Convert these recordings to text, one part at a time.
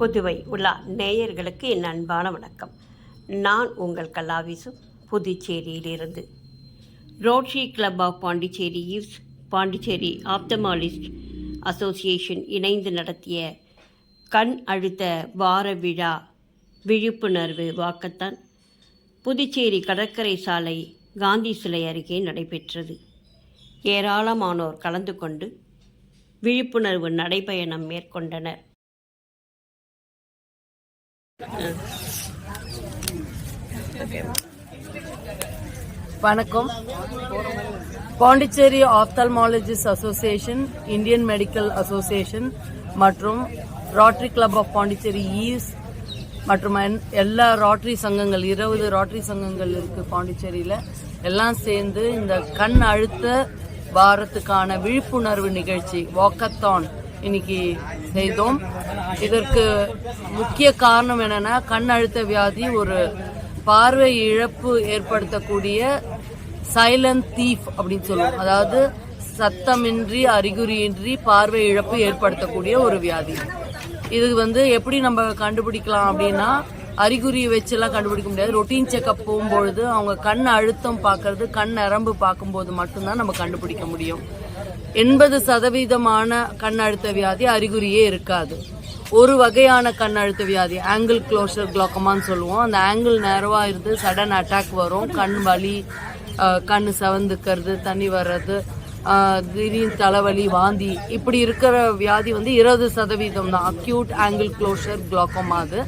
புதுவை உலா நேயர்களுக்கு என் அன்பான வணக்கம். நான் உங்கள் கலாவிசு புதுச்சேரியிலிருந்து. ரோட்ரி கிளப் ஆஃப் பாண்டிச்சேரி ஈவ்ஸ் பாண்டிச்சேரி ஆப்தமாலிஸ்ட் அசோசியேஷன் இணைந்து நடத்திய கண் அழுத்த வார விழா விழிப்புணர்வு வாக்கத்தான் புதுச்சேரி கடற்கரை சாலை காந்தி சிலை அருகே நடைபெற்றது. ஏராளமானோர் கலந்து கொண்டு விழிப்புணர்வு நடைபயணம் மேற்கொண்டனர். வணக்கம். Pondicherry ophthalmologist association Indian medical association மற்றும் Rotary Club of Pondicherry east மற்றும் என்- எல்லா ராட்ரி சங்கங்கள் இருபது ராட்ரி சங்கங்கள் இருக்கு பாண்டிச்சேரியில். எல்லாம் சேர்ந்து இந்த கண் அழுத்த வாரத்துக்கான விழிப்புணர்வு நிகழ்ச்சி வாக்கத்தான் இன்னைக்கு செய்தோம். இதற்கு முக்கிய காரணம் என்னன்னா கண் அழுத்த வியாதி ஒரு பார்வை இழப்பு ஏற்படுத்தக்கூடிய சைலண்ட் தீஃப் அப்படின்னு சொல்லுவோம். அதாவது சத்தமின்றி அறிகுறியின்றி பார்வை இழப்பு ஏற்படுத்தக்கூடிய ஒரு வியாதி. இது வந்து எப்படி நம்ம கண்டுபிடிக்கலாம் அப்படின்னா அறிகுறி வச்செல்லாம் கண்டுபிடிக்க முடியாது. ரொட்டீன் செக்அப் போகும்பொழுது அவங்க கண் அழுத்தம் பார்க்கறது கண் நரம்பு பார்க்கும்போது மட்டும்தான் நம்ம கண்டுபிடிக்க முடியும். எண்பது சதவீதமான கண் அழுத்த வியாதி அறிகுறியே இருக்காது. ஒரு வகையான கண் அழுத்த வியாதி ஆங்கிள் க்ளோஷர் குளோக்கமான்னு சொல்லுவோம். அந்த ஆங்கிள் நேரவாக இருந்து சடன் அட்டாக் வரும். கண் வலி கண் செவந்துக்கிறது தண்ணி வர்றது திடீர் திடீர்னு தலைவலி வாந்தி. இப்படி இருக்கிற வியாதி வந்து இருபது சதவீதம் தான். அக்யூட் ஆங்கிள் க்ளோஷர் க்ளோக்கோமா அது.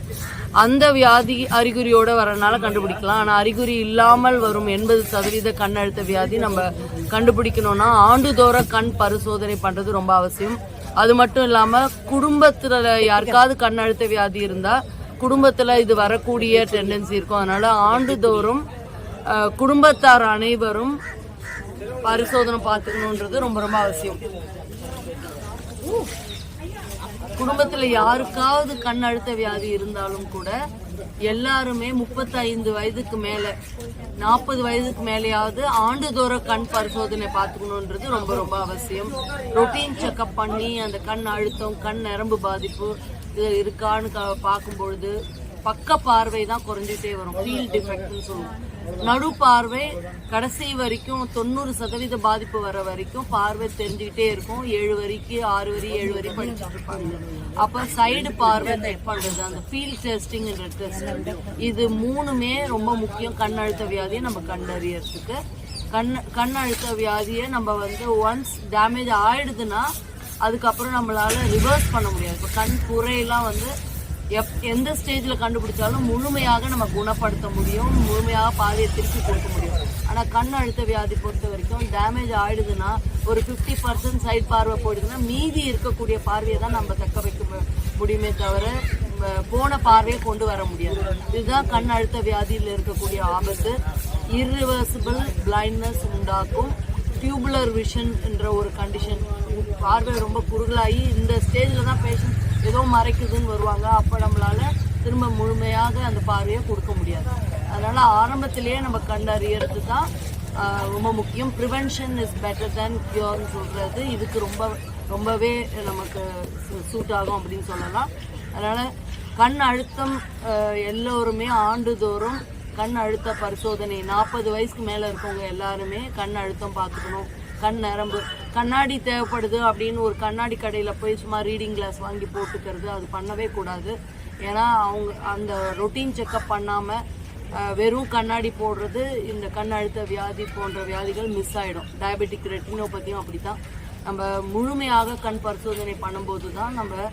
அந்த வியாதி அறிகுறியோடு வரனால கண்டுபிடிக்கலாம். ஆனால் அறிகுறி இல்லாமல் வரும் எண்பது சதவீத கண் அழுத்த வியாதி நம்ம கண்டுபிடிக்கணும்னா ஆண்டுதோற கண் பரிசோதனை பண்றது ரொம்ப அவசியம். அது மட்டும் இல்லாம குடும்பத்துல யாருக்காவது கண் அழுத்த வியாதி இருந்தா குடும்பத்துல இது வரக்கூடிய டெண்டன்சி இருக்கும். அதனால ஆண்டுதோறும் குடும்பத்தார் அனைவரும் பரிசோதனை பார்த்துக்கணுன்றது ரொம்ப ரொம்ப அவசியம். குடும்பத்துல யாருக்காவது கண் அழுத்த வியாதி இருந்தாலும் கூட எல்லாருமே முப்பத்தைந்து வயதுக்கு மேல நாற்பது வயதுக்கு மேலேயாவது ஆண்டுதோற கண் பரிசோதனை பார்த்துக்கணுன்றது ரொம்ப ரொம்ப அவசியம். ரொட்டீன் செக்அப் பண்ணி அந்த கண் அழுத்தம் கண் நரம்பு பாதிப்பு இது இருக்கான்னு பார்க்கும் பொழுது பக்க பார்வை தான் குறைஞ்சிட்டே வரும். ஃபீல் டிஃபெக்ட்னு சொல்லுவோம். நடு பார்வை கடைசி வரைக்கும் தொண்ணூறு சதவீத பாதிப்பு வர வரைக்கும் பார்வை தெரிஞ்சுக்கிட்டே இருக்கும். ஏழு வரைக்கு ஆறு வரி ஏழு வரி படிச்சுட்டு இருப்பாங்க. அப்ப சைடு பார்வை பண்றது அந்த ஃபீல்ட் டெஸ்டிங்ன்ற டெஸ்ட் இது மூணுமே ரொம்ப முக்கியம். கண் அழுத்த வியாதியை நம்ம கண்டறியறதுக்கு. கண் கண் அழுத்த வியாதியை நம்ம வந்து ஒன்ஸ் டேமேஜ் ஆயிடுதுன்னா அதுக்கப்புறம் நம்மளால ரிவர்ஸ் பண்ண முடியாது. இப்போ கண் குறையெல்லாம் வந்து எப் எந்த ஸ்டேஜில் கண்டுபிடிச்சாலும் முழுமையாக நம்ம குணப்படுத்த முடியும் முழுமையாக பாதையை திருப்பி கொடுக்க முடியும். ஆனால் கண் அழுத்த வியாதி பொறுத்த வரைக்கும் டேமேஜ் ஆயிடுதுன்னா ஒரு ஃபிஃப்டி பர்சன்ட் சைட் பார்வை போயிடுதுன்னா மீதி இருக்கக்கூடிய பார்வையை தான் நம்ம தக்க வைக்க முடியுமே தவிர போன பார்வையை கொண்டு வர முடியாது. இதுதான் கண் அழுத்த வியாதியில் இருக்கக்கூடிய ஆபத்து. இர்ரிவர்சிபிள் பிளைண்ட்னஸ் உண்டாக்கும் டியூபுலர் விஷன் என்ற ஒரு கண்டிஷன் பார்வை ரொம்ப குறுகலாகி இந்த ஸ்டேஜில் தான் பேஷண்ட் ஏதோ மறைக்குதுன்னு வருவாங்க. அப்போ நம்மளால திரும்ப முழுமையாக அந்த பார்வையை கொடுக்க முடியாது. அதனால் ஆரம்பத்திலேயே நம்ம கண்டறியறது தான் ரொம்ப முக்கியம். ப்ரிவென்ஷன் இஸ் பெட்டர் தேன் கியூர்னு சொல்கிறது இதுக்கு ரொம்ப ரொம்பவே நமக்கு சூட் ஆகும் அப்படின்னு சொல்லலாம். அதனால் கண் அழுத்தம் எல்லோருமே ஆண்டுதோறும் கண் அழுத்த பரிசோதனை நாற்பது வயசுக்கு மேலே இருக்கவங்க எல்லாருமே கண் அழுத்தம் பார்த்துக்கணும். கண் நரம்பு. கண்ணாடி தேவைப்படுது அப்படின்னு ஒரு கண்ணாடி கடையில் போய் சும்மா ரீடிங் கிளாஸ் வாங்கி போட்டுக்கிறது அது பண்ணவே கூடாது. ஏன்னா அவங்க அந்த ரொட்டீன் செக்கப் பண்ணாமல் வெறும் கண்ணாடி போடுறது இந்த கண் அழுத்த வியாதி போன்ற வியாதிகள் மிஸ் ஆகிடும் டயபெட்டிக் ரெட்டினோபதியும் அப்படித்தான். நம்ம முழுமையாக கண் பரிசோதனை பண்ணும்போது தான் நம்ம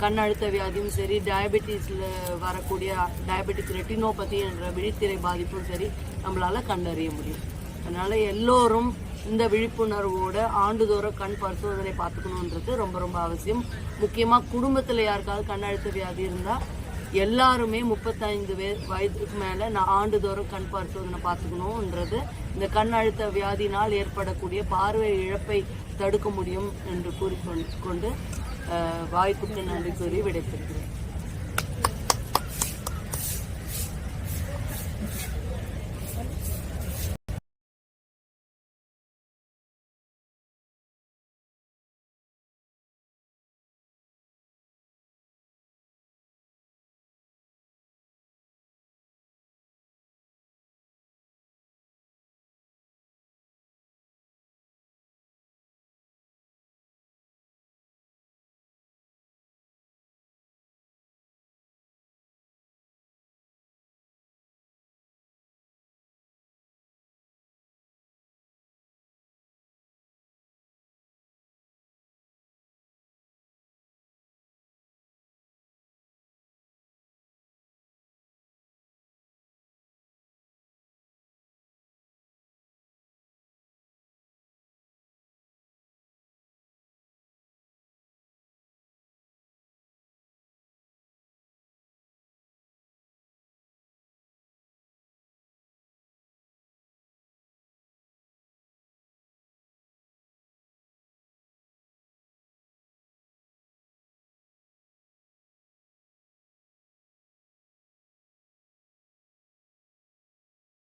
கண் அழுத்த வியாதியும் சரி டயபெட்டிஸில் வரக்கூடிய டயபெட்டிக் ரெட்டினோபதி என்ற விழித்திரை பாதிப்பும் சரி நம்மளால கண்டறிய முடியும். அதனால் எல்லோரும் இந்த விழிப்புணர்வோட ஆண்டுதோறும் கண் பரிசோதனை பார்த்துக்கணுன்றது ரொம்ப ரொம்ப அவசியம். முக்கியமாக குடும்பத்தில் யாருக்காவது கண் அழுத்த வியாதி இருந்தால் எல்லாருமே முப்பத்தைந்து வே வயதுக்கு மேலே நான் ஆண்டுதோறும் கண் பரிசோதனை பார்த்துக்கணுன்றது. இந்த கண் அழுத்த வியாதினால் ஏற்படக்கூடிய பார்வை இழப்பை தடுக்க முடியும் என்று கூறிக்கொண்டு கொண்டு வாய்ப்புக்கு நன்றி கூறி விடைபெறுகிறேன்.